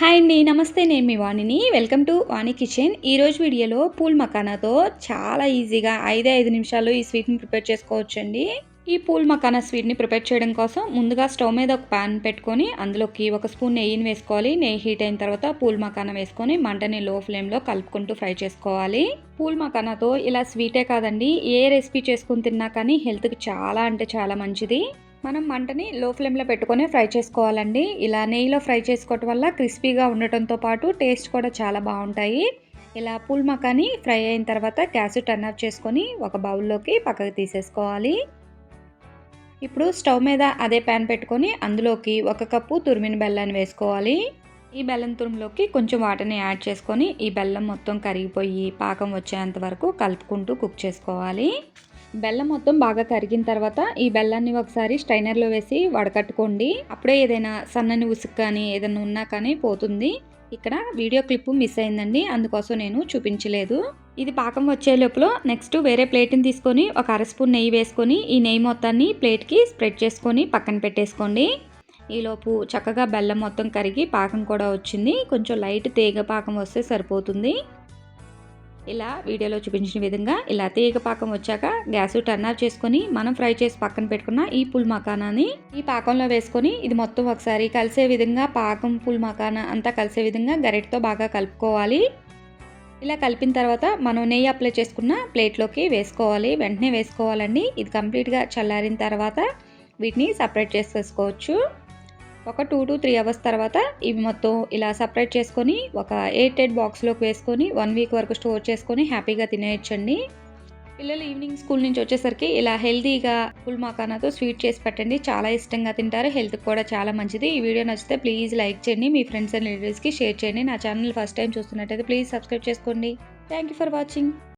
Hi అండి నమస్తే నేను మీ వాణిని. Welcome to Vani kitchen. ఈరోజు వీడియోలో పూల్ మకానాతో చాలా ఈజీగా ఐదే ఐదు నిమిషాలు ఈ స్వీట్ని ప్రిపేర్ చేసుకోవచ్చండి. ఈ పూల్ మకానా స్వీట్ని ప్రిపేర్ చేయడం కోసం ముందుగా స్టవ్ మీద ఒక ప్యాన్ పెట్టుకొని అందులోకి ఒక స్పూన్ నెయ్యిని వేసుకోవాలి. నెయ్యి హీట్ అయిన తర్వాత పూల్ మకానా వేసుకొని మంటని లో ఫ్లేమ్లో కలుపుకుంటూ ఫ్రై చేసుకోవాలి. పూల్ మకానాతో ఇలా స్వీటే కాదండి ఏ రెసిపీ చేసుకుని తిన్నా కానీ హెల్త్కి చాలా అంటే చాలా మంచిది. మనం మంటని లో ఫ్లేమ్లో పెట్టుకొని ఫ్రై చేసుకోవాలండి. ఇలా నెయ్యిలో ఫ్రై చేసుకోవటం వల్ల క్రిస్పీగా ఉండటంతో పాటు టేస్ట్ కూడా చాలా బాగుంటాయి. ఇలా పూల్ మకాని ఫ్రై అయిన తర్వాత గ్యాస్ టర్న్ ఆఫ్ చేసుకొని ఒక బౌల్లోకి పక్కకు తీసేసుకోవాలి. ఇప్పుడు స్టవ్ మీద అదే ప్యాన్ పెట్టుకొని అందులోకి ఒక కప్పు తురిమిన బెల్లాన్ని వేసుకోవాలి. ఈ బెల్లం తురుములోకి కొంచెం వాటర్ని యాడ్ చేసుకొని ఈ బెల్లం మొత్తం కరిగిపోయి పాకం వచ్చేంత వరకు కలుపుకుంటూ కుక్ చేసుకోవాలి. బెల్లం మొత్తం బాగా కరిగిన తర్వాత ఈ బెల్లాన్ని ఒకసారి స్ట్రైనర్లో వేసి వడకట్టుకోండి. అప్పుడే ఏదైనా సన్నని ఉసుకు కానీ ఏదైనా ఉన్నా కానీ పోతుంది. ఇక్కడ వీడియో క్లిప్ మిస్ అయిందండి. అందుకోసం నేను చూపించలేదు. ఇది పాకం వచ్చే లోపల నెక్స్ట్ వేరే ప్లేట్ని తీసుకొని ఒక అర స్పూన్ నెయ్యి వేసుకొని ఈ నెయ్యి మొత్తాన్ని ప్లేట్కి స్ప్రెడ్ చేసుకొని పక్కన పెట్టేసుకోండి. ఈలోపు చక్కగా బెల్లం మొత్తం కరిగి పాకం కూడా వచ్చింది. కొంచెం లైట్ తీగ పాకం వస్తే సరిపోతుంది. ఇలా వీడియోలో చూపించిన విధంగా ఇలా తీగ పాకం వచ్చాక గ్యాస్ టర్న్ ఆఫ్ చేసుకొని మనం ఫ్రై చేసి పక్కన పెట్టుకున్న ఈ పుల్ మకానాని ఈ పాకంలో వేసుకొని ఇది మొత్తం ఒకసారి కలిసే విధంగా పాకం పుల్ మకానా అంతా కలిసే విధంగా గరిటతో బాగా కలుపుకోవాలి. ఇలా కలిపిన తర్వాత మనం నెయ్యి అప్లై చేసుకున్న ప్లేట్లోకి వేసుకోవాలి. వెంటనే వేసుకోవాలండి. ఇది కంప్లీట్గా చల్లారిన తర్వాత వీటిని సపరేట్ చేసేసుకోవచ్చు. ఒక టూ టు త్రీ అవర్స్ తర్వాత ఇవి మొత్తం ఇలా సపరేట్ చేసుకొని ఒక ఎయిట్ ఎయిట్ బాక్స్లోకి వేసుకొని వన్ వీక్ వరకు స్టోర్ చేసుకొని హ్యాపీగా తినేయచ్చండి. పిల్లలు ఈవినింగ్ స్కూల్ నుంచి వచ్చేసరికి ఇలా హెల్తీగా ఫుల్ మాకానాతో స్వీట్ చేసి పెట్టండి. చాలా ఇష్టంగా తింటారు. హెల్త్కి కూడా చాలా మంచిది. ఈ వీడియో నచ్చితే ప్లీజ్ లైక్ చేయండి. మీ ఫ్రెండ్స్ అండ్ రిలేటివ్స్కి షేర్ చేయండి. నా ఛానల్ ఫస్ట్ టైం చూస్తున్నట్టయితే ప్లీజ్ సబ్స్క్రైబ్ చేసుకోండి. Thank you for watching